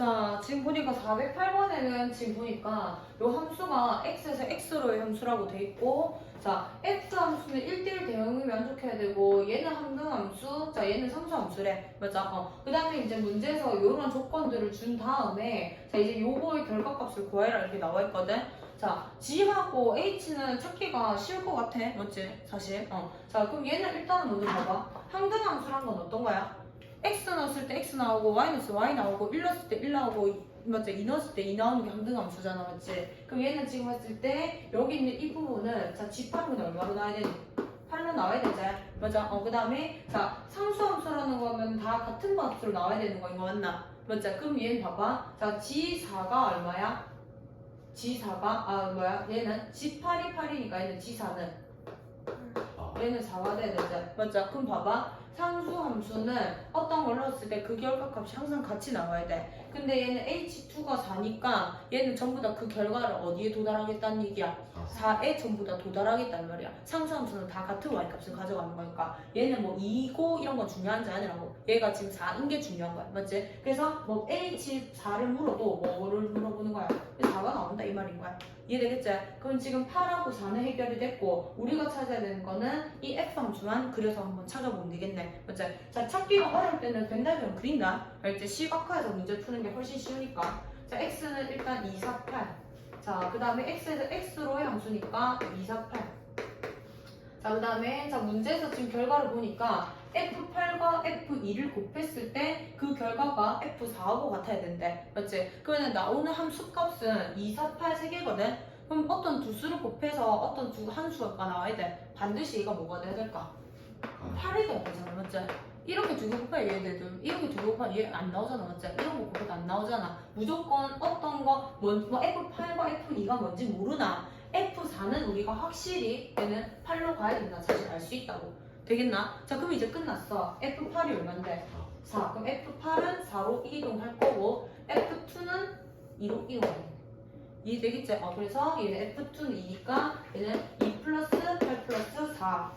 자, 지금 보니까 408번에는 지금 보니까 요 함수가 x에서 x로의 함수라고 돼 있고 자, x 함수는 1대1 대응을 만족해야 되고 얘는 함등 함수, 자 얘는 상수 함수래. 맞아? 어. 그 다음에 이제 문제에서 요런 조건들을 준 다음에 자 이제 요거의 결과값을 구해라 이렇게 나와 있거든. 자, G하고 H는 찾기가 쉬울 것 같아. 맞지? 사실. 어. 자, 그럼 얘는 일단은 먼저 봐봐. 함등 함수란 건 어떤 거야? 넣었을 때 X 나오고 Y 넣었을 때 Y 나오고 1 넣었을 때 1 나오고 맞지? 2 넣었을 때 2 나오는 게 함등 함수잖아. 맞지? 그럼 얘는 지금 했을 때 여기 있는 이 부분은 자 G8은 얼마로 나와야 되니? 8로 나와야 되지. 맞아? 어, 그 다음에 자 상수 함수라는 거면 다 같은 값으로 나와야 되는 거 이거 맞나? 맞지? 그럼 얘는 봐봐. 자 G4가 얼마야? G4가 아 뭐야? 얘는 G8이 8이니까 얘는 G4는 아, 얘는 4가 돼야 되지. 맞죠? 그럼 봐봐. 상수 함수는 어떤 걸 넣었을 때 그 결과값이 항상 같이 나와야 돼. 근데 얘는 H2가 4니까 얘는 전부 다 그 결과를 어디에 도달하겠다는 얘기야? 사. 4에 전부 다 도달하겠단 말이야. 상수 함수는 다 같은 y값을 가져가는 거니까 얘는 뭐 2고 이런 건 중요한지 아니라고. 얘가 지금 4인 게 중요한 거야. 맞지? 그래서 뭐 H4를 물어도 뭐를 이해되겠지? 그럼 지금 8하고 4는 해결이 됐고 우리가 찾아야 되는 거는 이 F 함수만 그려서 한번 찾아보면 되겠네. 맞지? 자 찾기가 어려울 때는 벤다이그램 그린다. 알지? 시각화해서 문제 푸는 게 훨씬 쉬우니까. 자 X는 일단 2, 4, 8. 자, 그 다음에 x에서 x로의 함수니까 2, 4, 8. 자, 그 다음에 자 문제에서 지금 결과를 보니까 F8과 F2를 곱했을 때 그 결과가 F4하고 같아야 된대. 맞지? 그러면 나오는 함수 값은 2, 4, 8 세 개거든? 그럼 어떤 두 수를 곱해서 어떤 두 함수가 나와야 돼. 반드시 얘가 뭐가 돼야 될까? 아, 8이 돼야 되잖아. 맞지? 이렇게 두 개 곱해 얘네들 이렇게 두 개 곱해 얘안 나오잖아 맞지? 이런 거 곱해도 안 나오잖아 무조건 어떤 거 뭐, 뭐 F8과 F2가 뭔지 모르나 F4는 우리가 확실히 얘는 8로 가야 된다 사실 알 수 있다고 되겠나? 자 그럼 이제 끝났어 F8이 얼만데? 4 그럼 F8은 4로 이동할 거고 F2는 2로 이동할 돼 이해 되겠지? 어, 그래서 얘는 F2는 2니까 얘는 2 플러스 8 플러스 4